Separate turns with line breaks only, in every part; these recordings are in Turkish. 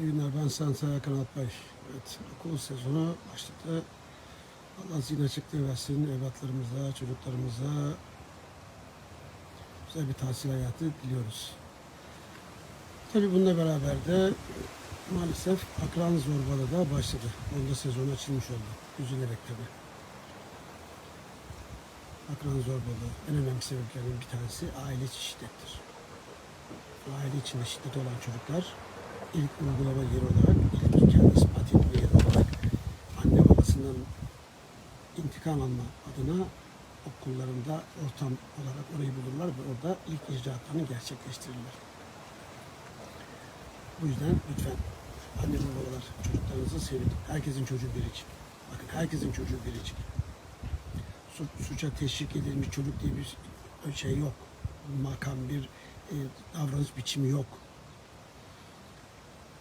İyi günler. Ben Sansaya Kanat Bey. Evet, okul sezonu başladı. Allah zihin açıklığı versin evlatlarımıza, çocuklarımıza güzel bir tahsil hayatı diliyoruz. Tabii bununla beraber de maalesef akran zorbalığı da başladı. Onda sezon açılmış oldu. Üzülerek tabii. Akran zorbalığı en önemli sebeplerinden bir tanesi aile içi şiddettir. Aile içinde şiddet olan çocuklar ilk uygulama yeri olarak, ilk kendi ispat etme yeri olarak anne babasından intikam alma adına okullarında ortam olarak orayı bulurlar ve orada ilk icraatlarını gerçekleştirirler. Bu yüzden lütfen anne babalar çocuklarınızı sevin. Herkesin çocuğu biricik. Bakın herkesin çocuğu biricik. Su, suça teşvik edilmiş çocuk diye bir şey yok. Makam bir e, davranış biçimi yok.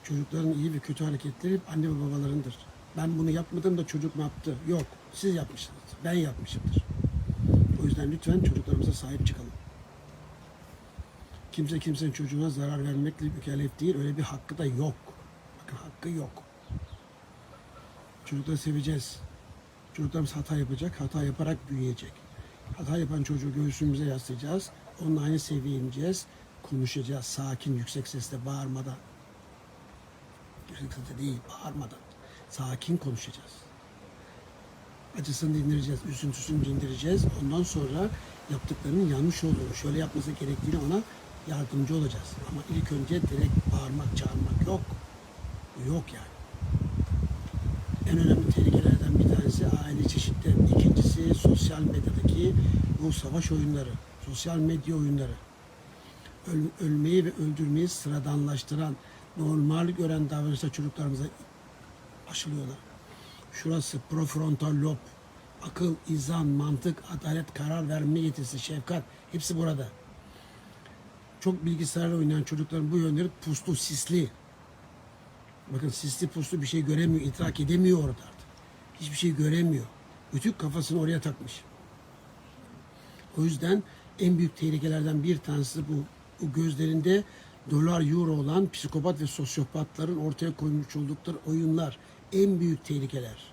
Çocukların iyi ve kötü hareketleri anne ve babalarındır. Ben bunu yapmadım da çocuk mu yaptı? Yok. Siz yapmışsınız. Ben yapmışımdır. O yüzden lütfen çocuklarımıza sahip çıkalım. Kimse kimsenin çocuğuna zarar vermekle mükellef değil. Öyle bir hakkı da yok. Bakın hakkı yok. Çocukları seveceğiz. Çocuklarımız hata yapacak. Hata yaparak büyüyecek. Hata yapan çocuğu göğsümüze yaslayacağız. Onunla aynı seviyeye ineceğiz. Konuşacağız. Sakin, yüksek sesle, bağırmadan. Sesle değil, bağırmadan. Sakin konuşacağız. Acısını dindireceğiz, üzüntüsünü dindireceğiz. Ondan sonra yaptıklarının yanlış olduğunu, şöyle yapması gerektiğini ona yardımcı olacağız. Ama ilk önce direkt bağırmak, çağırmak yok. Yok yani. En önemli tehlikelerden bir tanesi aile şiddet. İkincisi sosyal medyadaki bu savaş oyunları, sosyal medya oyunları. Öl- ölmeyi ve öldürmeyi sıradanlaştıran, normal gören davranışlar çocuklarımıza aşılıyorlar. Şurası profrontal lob, akıl, izan, mantık, adalet, karar verme yetisi, şefkat hepsi burada. Çok bilgisayarla oynayan çocukların bu yönleri puslu, sisli. Bakın sisli puslu bir şey göremiyor, idrak edemiyor orada artık. Hiçbir şey göremiyor. Bütün kafasını oraya takmış. O yüzden en büyük tehlikelerden bir tanesi bu. Bu gözlerinde dolar, euro olan psikopat ve sosyopatların ortaya koymuş oldukları oyunlar en büyük tehlikeler.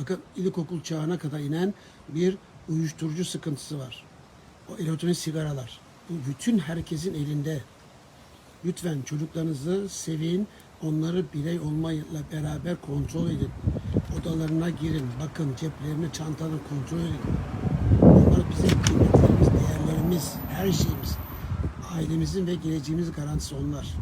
Bakın ilkokul çağına kadar inen bir uyuşturucu sıkıntısı var. O elektronik sigaralar. Bu bütün herkesin elinde. Lütfen çocuklarınızı sevin, onları birey olmayla beraber kontrol edin. Odalarına girin, bakın ceplerini, çantalarını kontrol edin. Onlar bizim Ailemizin ve geleceğimizin garantisi onlar.